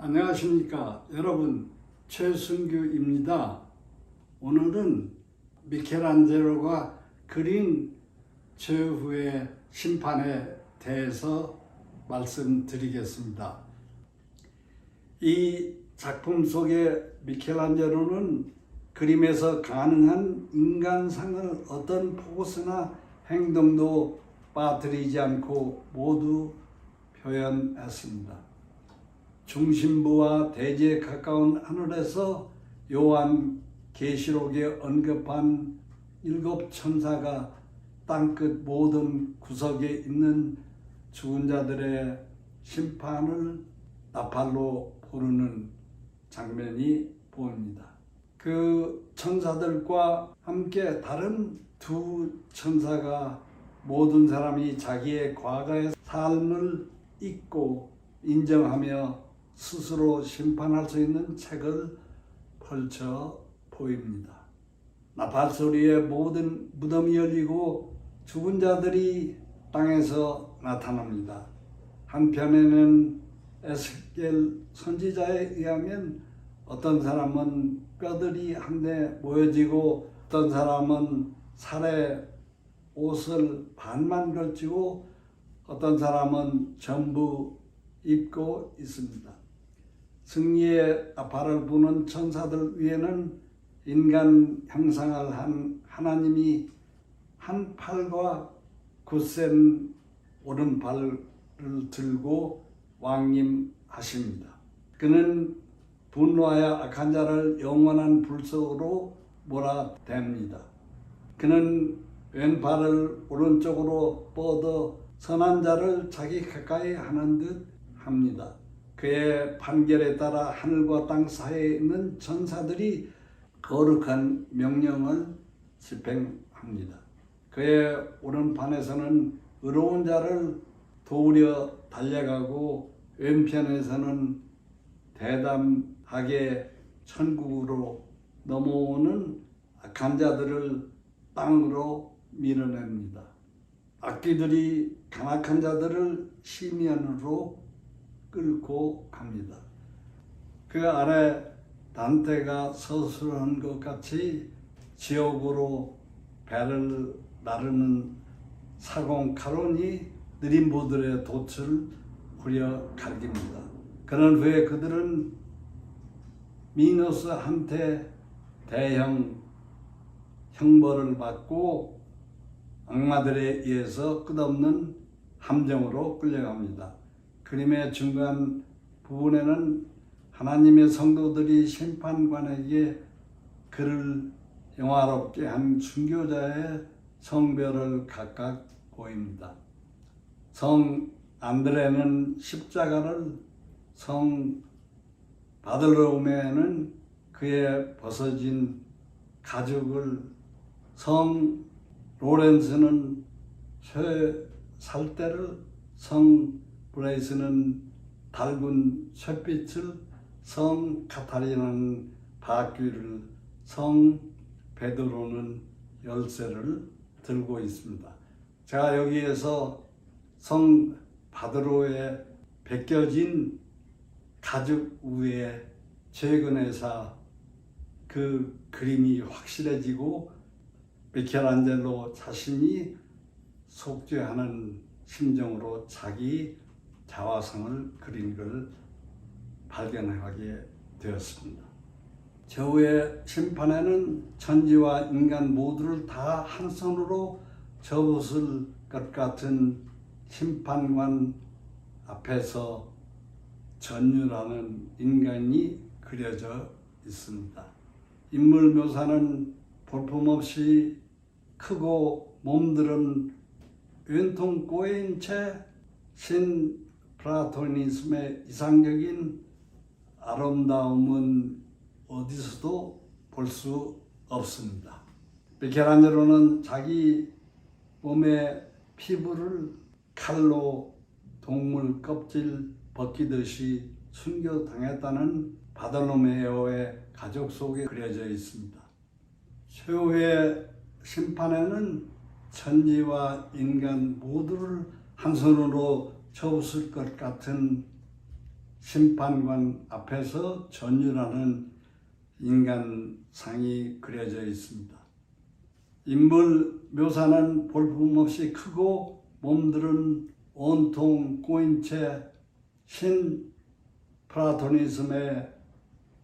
안녕하십니까 여러분 최승규입니다. 오늘은 미켈안젤로가 그린 최후의 심판에 대해서 말씀드리겠습니다. 이 작품 속의 미켈안젤로는 그림에서 가능한 인간상을 어떤 포스나 행동도 빠뜨리지 않고 모두 표현했습니다. 중심부와 대지에 가까운 하늘에서 요한 계시록에 언급한 일곱 천사가 땅끝 모든 구석에 있는 죽은 자들의 심판을 나팔로 부르는 장면이 보입니다. 그 천사들과 함께 다른 두 천사가 모든 사람이 자기의 과거의 삶을 잊고 인정하며 스스로 심판할 수 있는 책을 펼쳐 보입니다. 나팔 소리에 모든 무덤이 열리고 죽은 자들이 땅에서 나타납니다. 한편에는 에스겔 선지자에 의하면 어떤 사람은 뼈들이 한데 모여지고 어떤 사람은 살에 옷을 반만 걸치고 어떤 사람은 전부 입고 있습니다. 승리의 나팔을 부는 천사들 위에는 인간 형상을 한 하나님이 한 팔과 굳센 오른팔을 들고 왕림하십니다. 그는 분노하여 악한 자를 영원한 불 속으로 몰아댑니다. 그는 왼팔을 오른쪽으로 뻗어 선한 자를 자기 가까이 하는 듯 합니다. 그의 판결에 따라 하늘과 땅 사이에 있는 천사들이 거룩한 명령을 집행합니다. 그의 오른판에서는 의로운 자를 도우려 달려가고 왼편에서는 대담하게 천국으로 넘어오는 악한 자들을 땅으로 밀어냅니다. 악기들이 강악한 자들을 시면으로 끌고 갑니다. 그 아래 단테가 서술한 것 같이 지옥으로 배를 나르는 사공 카론이 느린 보들의 돛을 후려 갈깁니다. 그런 후에 그들은 미노스 한테 대형 형벌을 받고 악마들에 의해서 끝없는 함정으로 끌려갑니다. 그림의 중간 부분에는 하나님의 성도들이 심판관에게 그를 영화롭게 한 순교자의 성별을 각각 보입니다. 성 안드레는 십자가를, 성 바들로메는 그의 벗어진 가죽을, 성 로렌스는 쇠 살대를, 성 브레이스는 달군 쇠빛을, 성 카타리나는 바퀴를, 성 베드로는 열쇠를 들고 있습니다. 제가 여기에서 성 바드로에 벗겨진 가죽 위에 최근에서 그 그림이 확실해지고 미켈안젤로 자신이 속죄하는 심정으로 자기 자화상을 그린 걸 발견하게 되었습니다. 저후의 심판에는 천지와 인간 모두를 다 한 손으로 접었을 것 같은 심판관 앞에서 전율하는 인간이 그려져 있습니다. 인물 묘사는 볼품없이 크고 몸들은 왼통 꼬인 채신 플라토니즘의 이상적인 아름다움은 어디서도 볼 수 없습니다. 미켈안젤로는 자기 몸의 피부를 칼로 동물 껍질 벗기듯이 순교당했다는 바달로메오의 가족 속에 그려져 있습니다. 최후의 심판에는 천지와 인간 모두를 한 손으로 접었을 것 같은 심판관 앞에서 전율하는 인간상이 그려져 있습니다. 인물 묘사는 볼품없이 크고 몸들은 온통 꼬인 채 신 프라토니즘의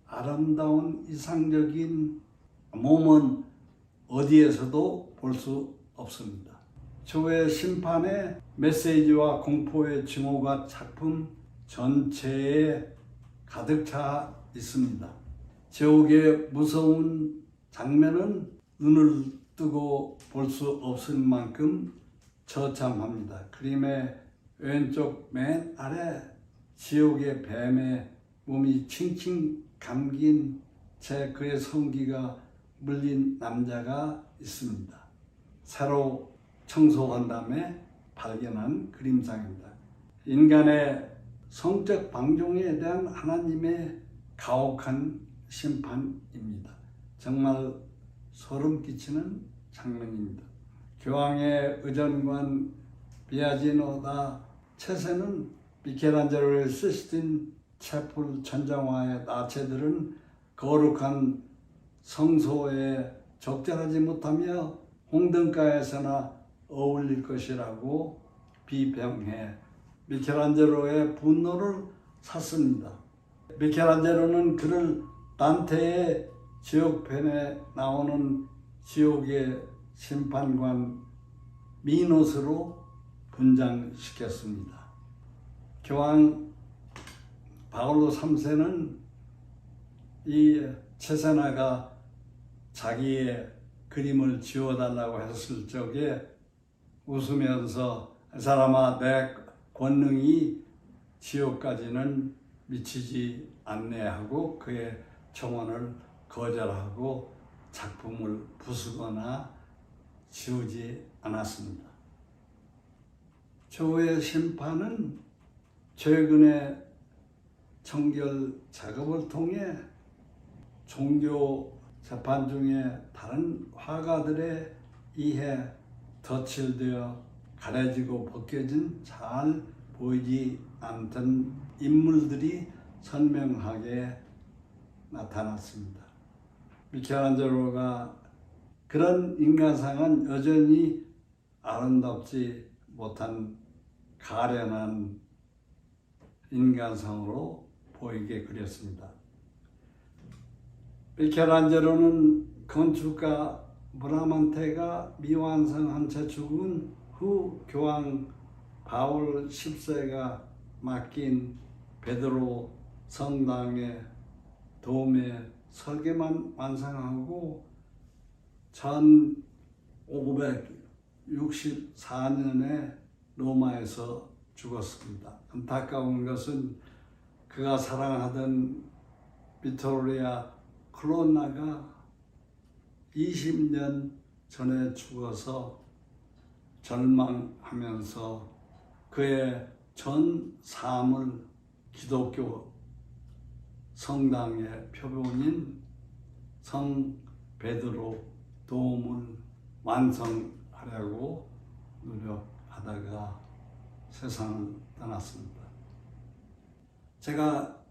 아름다운 이상적인 몸은 어디에서도 볼 수 없습니다. 조의 심판의 메시지와 공포의 증오가 작품 전체에 가득 차 있습니다. 제옥의 무서운 장면은 눈을 뜨고 볼 수 없을 만큼 처참합니다. 그림의 왼쪽 맨 아래 지옥의 뱀의 몸이 칭칭 감긴 채 그의 성기가 물린 남자가 있습니다. 새로 청소한 다음에 발견한 그림상입니다. 인간의 성적 방종에 대한 하나님의 가혹한 심판입니다. 정말 소름 끼치는 장면입니다. 교황의 의전관 비아지노다 채세는 미켈란젤로의 시스틴 채플 천장화의 나체들은 거룩한 성소에 적절하지 못하며 홍등가에서나 어울릴 것이라고 비평해 미켈란젤로의 분노를 샀습니다. 미켈란젤로는 그를 단테의 지옥편에 나오는 지옥의 심판관 미노스로 분장시켰습니다. 교황 바울로 3세는 이 체세나가 자기의 그림을 지워달라고 했을 적에 웃으면서 이 사람아 내 권능이 지옥까지는 미치지 않네 하고 그의 청원을 거절하고 작품을 부수거나 지우지 않았습니다. 조의 심판은 최근의 청결 작업을 통해 종교 재판 중에 다른 화가들의 이해 덧칠되어 가려지고 벗겨진 잘 보이지 않던 인물들이 선명하게 나타났습니다. 미켈란젤로가 그런 인간상은 여전히 아름답지 못한 가련한 인간상으로 보이게 그렸습니다. 미켈란젤로는 건축가 브라만테가 미완성한 채 죽은 후 교황 바울 10세가 맡긴 베드로 성당의 도움에 설계만 완성하고 1564년에 로마에서 죽었습니다. 안타까운 것은 그가 사랑하던 비토리아 클로나가 20년 전에 죽어서 절망하면서 그의 전 삶을 기독교 성당의 표본인 성 베드로 도움을 완성하려고 노력하다가 세상을 떠났습니다. 제가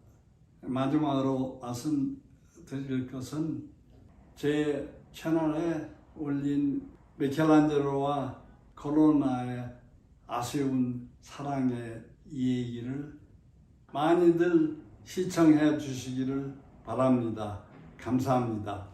마지막으로 말씀드릴 것은 제 채널에 올린 미켈란젤로와 코로나의 아쉬운 사랑의 얘기를 많이들 시청해 주시기를 바랍니다. 감사합니다.